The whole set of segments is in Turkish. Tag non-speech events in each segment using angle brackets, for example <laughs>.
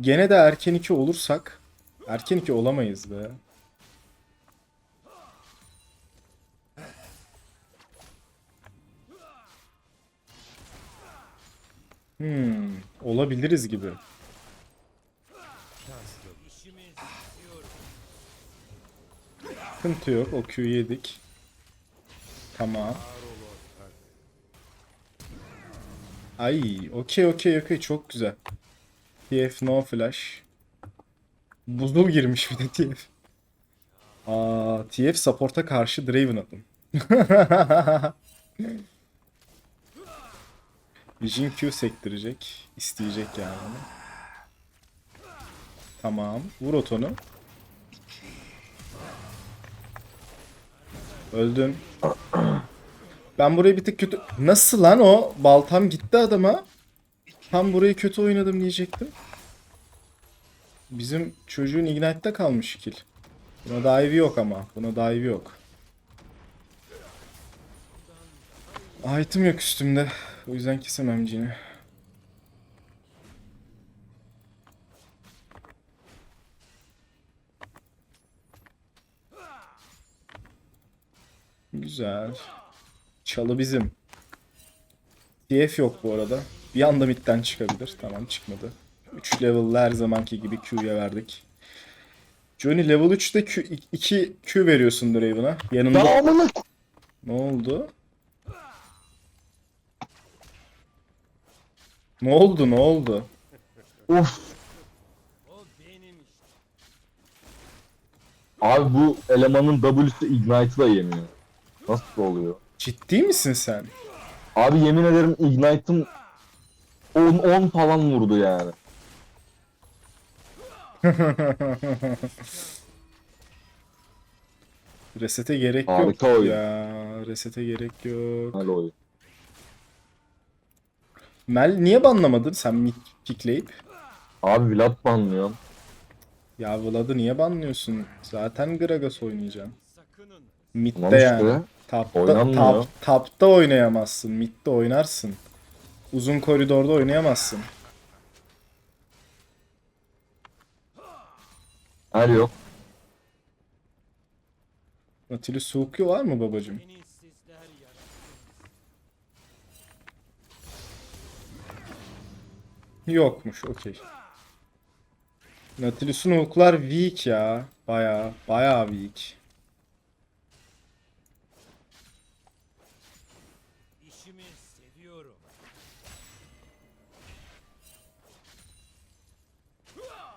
Gene de erken 2 olursak erken 2 olamayız be. Hmm, olabiliriz gibi. Sıkıntı yok. O Q'yu yedik. Tamam. Ay, okey okey okey çok güzel. TF no flash. Buzul girmiş bir de TF. Aa, TF support'a karşı Draven alın. <laughs> Vision Q sektirecek. isteyecek yani. Tamam. Vur otonu. Öldün. Ben burayı bir tık kötü... Nasıl lan o? Baltam gitti adama. Tam burayı kötü oynadım diyecektim. Bizim çocuğun Ignite'da kalmış kill. Buna dive yok ama. Buna dive yok. Item yok üstümde. O yüzden kesemem Jin'i. Güzel. Çalı bizim. DF yok bu arada. Bir anda midden çıkabilir. Tamam çıkmadı. 3 level her zamanki gibi Q'ya verdik. Johnny level 3'te Q, 2 Q veriyorsun Draven'a. Yanında... Dağımını Ne oldu? Ne oldu ne oldu? Of. Abi bu elemanın W'si Ignite'la yemiyor. Nasıl oluyor? Ciddi misin sen? Abi yemin ederim Ignite'ım 10 10 falan vurdu yani. <laughs> Resete gerek Harika yok oyun. ya. Resete gerek yok. Öyle oyun. Mel niye banlamadın sen mid pickleyip? Abi Vlad banlıyorum. Ya Vlad'ı niye banlıyorsun? Zaten Gragas oynayacaksın. Mid'de işte. yani. Tapta, Oynanmıyor. tap, tapta oynayamazsın. Mid'de oynarsın. Uzun koridorda oynayamazsın. Her yok. Nautilus Hulk'u var mı babacım? Yokmuş, okey. Nautilus'un Hulk'lar weak ya. Baya, baya weak.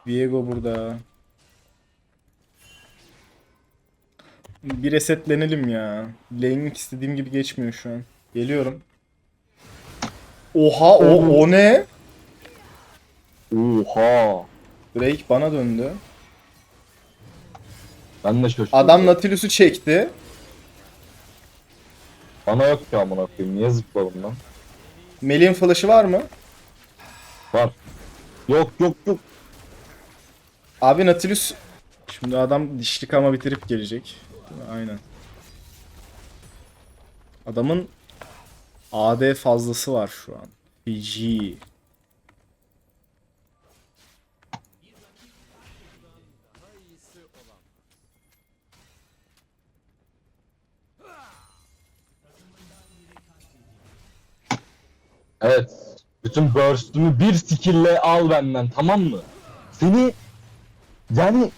Viego burada. Bir resetlenelim ya. Laning istediğim gibi geçmiyor şu an. Geliyorum. Oha o o ne? Oha. Drake bana döndü. Ben de şaşırdım. Adam Nautilus'u çekti. Bana yok ki amına koyayım. Niye zıpladım lan? Melih'in flash'ı var mı? Var. Yok yok yok. Abi Nautilus Şimdi adam dişlik ama bitirip gelecek. Aynen. Adamın AD fazlası var şu an. PG. Evet. Bütün burst'ümü bir skill'le al benden tamam mı? Seni yani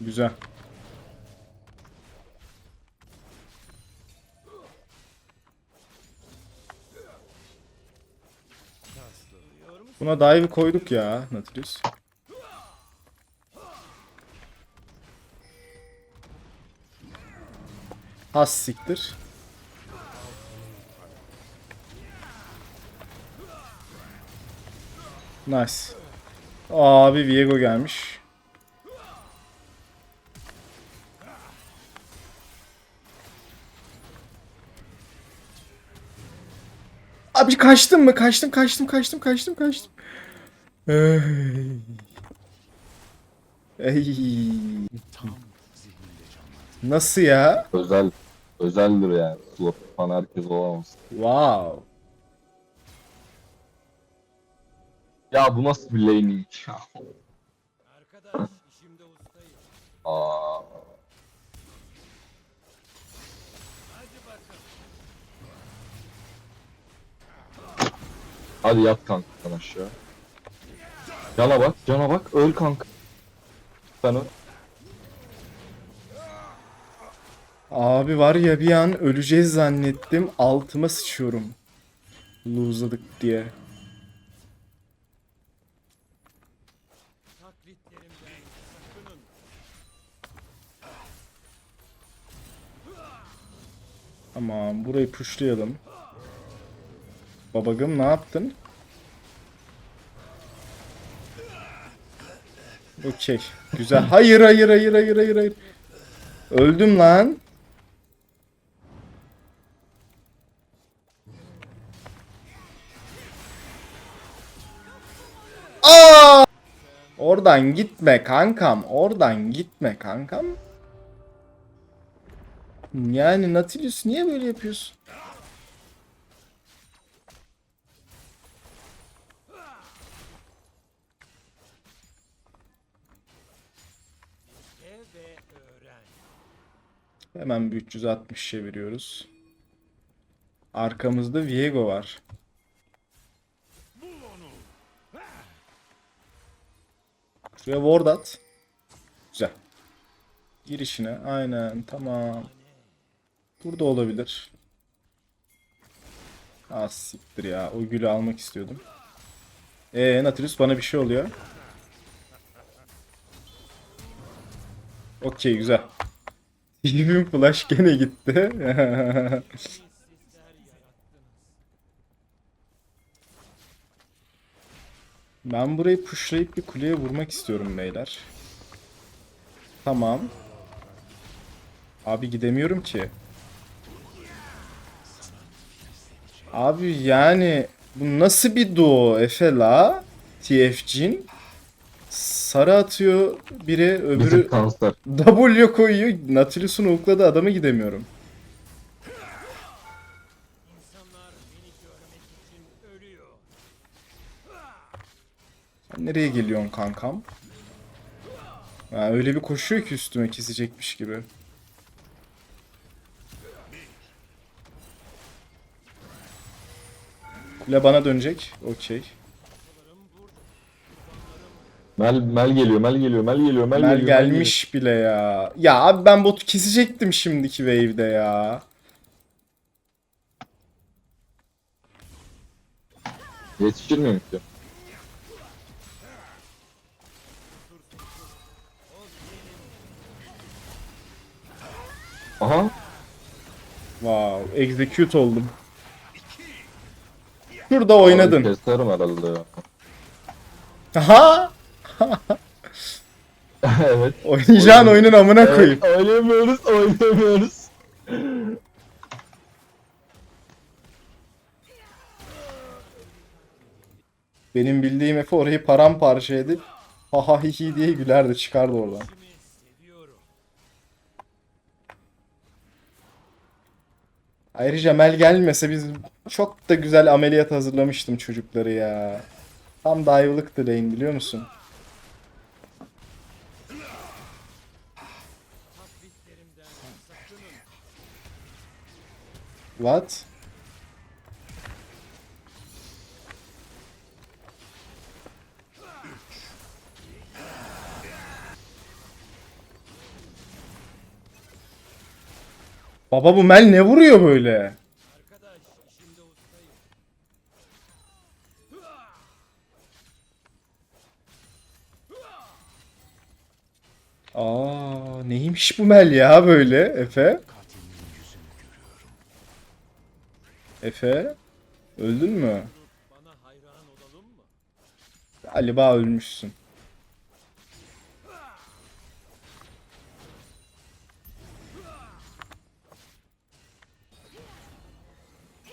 Güzel. Buna dive koyduk ya Nautilus. Has siktir. Nice. Abi Viego gelmiş. Abi kaçtım mı? Kaçtım, kaçtım, kaçtım, kaçtım, kaçtım. Ey. Ey. Nasıl ya? Özel. Özeldir yani. Slot falan herkes olamaz. Wow. Ya bu nasıl bir laning? ya? Arkadaş işimde ustayım. Aa. Hadi bakalım. Hadi yat kanka aşağı. Cana bak, cana bak. Öl kanka. Sen öl. Abi var ya bir an öleceğiz zannettim. Altıma sıçıyorum. Lose'ladık diye. Tamam burayı pushlayalım. Babagım ne yaptın? Okey. Güzel. Hayır hayır hayır hayır hayır hayır. Öldüm lan. Oradan gitme kankam. Oradan gitme kankam. Yani Nautilus niye böyle yapıyorsun? Hemen bir 360 çeviriyoruz. Arkamızda Viego var. Şuraya ward at. Güzel. Girişine aynen tamam. Burada olabilir. Ah siktir ya. O gülü almak istiyordum. Eee Nautilus bana bir şey oluyor. Okey güzel. <laughs> Steven Flash gene gitti. <laughs> ben burayı pushlayıp bir kuleye vurmak istiyorum beyler. Tamam. Abi gidemiyorum ki. Abi yani bu nasıl bir duo Efe la? TF'cin. Sarı atıyor biri Bir öbürü. W koyuyor. Nautilus'un hook'ladı adamı gidemiyorum. Nereye geliyorsun kankam? Ha, öyle bir koşuyor ki üstüme kesecekmiş gibi. Kule bana dönecek. Okey. Mel, Mel geliyor, Mel geliyor, Mel geliyor, Mel, Mel geliyor. gelmiş bile ya. Ya abi ben botu kesecektim şimdiki wave'de ya. Yetişir miyim ki? Aha. Wow, execute oldum. Şurada oynadın. Abi Keserim herhalde ya. Aha! <laughs> evet. Oynayacağın oyunun amına koyayım. Evet, oynayamıyoruz, oynayamıyoruz. Benim bildiğim Efe orayı paramparça edip ha ha hi hi diye gülerdi çıkardı oradan. Ayrıca Mel gelmese biz çok da güzel ameliyat hazırlamıştım çocukları ya. Tam dayılıktı lane biliyor musun? What? Baba bu Mel ne vuruyor böyle? Aa neymiş bu Mel ya böyle Efe? Efe? Öldün mü? Bana hayran olalım mı? Galiba ölmüşsün.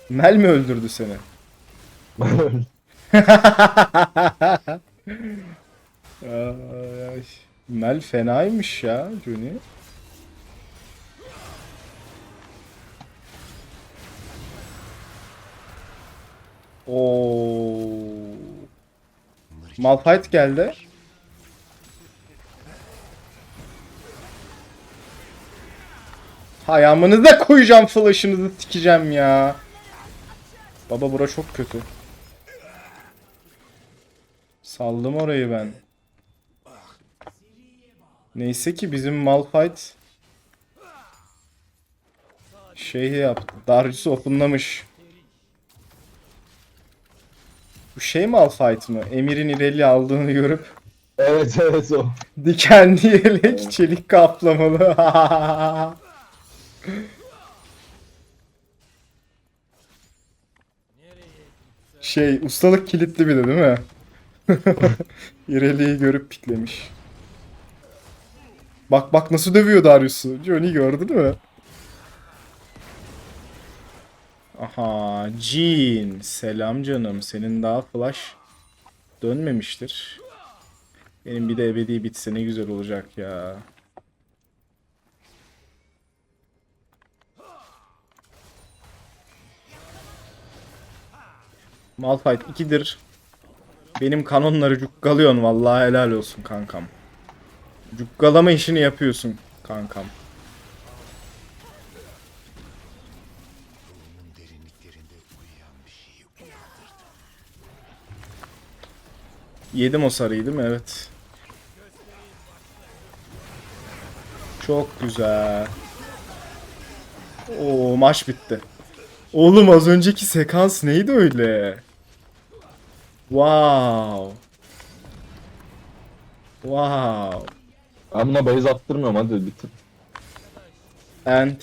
Mel mi öldürdü seni? Mel fenaymış ya Juni. Oo. Malphite geldi. Hay koyacağım flash'ınızı sikeceğim ya. Baba bura çok kötü. Saldım orayı ben. Neyse ki bizim Malphite şey yaptı. Darius'u openlamış. Bu şey Malphite mı? Emir'in ileri aldığını görüp Evet evet o. dikenli yelek çelik kaplamalı. <laughs> şey ustalık kilitli bir de değil mi? <laughs> İreliği görüp piklemiş. Bak bak nasıl dövüyor Darius'u. Johnny gördün mü? Aha Jean. Selam canım. Senin daha flash dönmemiştir. Benim bir de ebedi bitse ne güzel olacak ya. Malphite 2'dir. Benim kanonları cukkalıyorsun vallahi helal olsun kankam. Cukkalama işini yapıyorsun kankam. Yedim o sarıyı değil mi? Evet. Çok güzel. Oo maç bitti. Oğlum az önceki sekans neydi öyle? Wow. Wow. Ben buna base attırmıyorum hadi bitir. And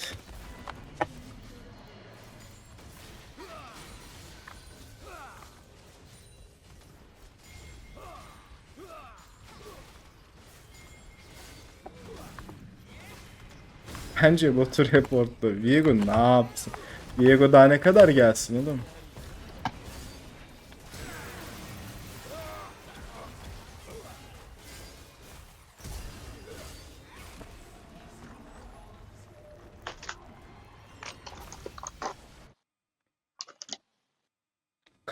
Bence Batur reportla. Viego ne yapsın? Viego daha ne kadar gelsin oğlum?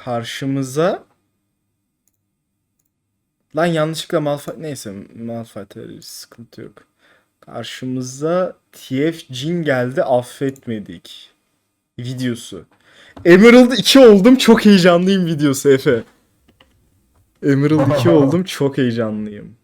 Karşımıza Lan yanlışlıkla Malphite neyse Malphite sıkıntı yok. Karşımıza TF Jin geldi affetmedik. Videosu. Emerald 2 oldum çok heyecanlıyım videosu Efe. Emerald 2 <laughs> oldum çok heyecanlıyım.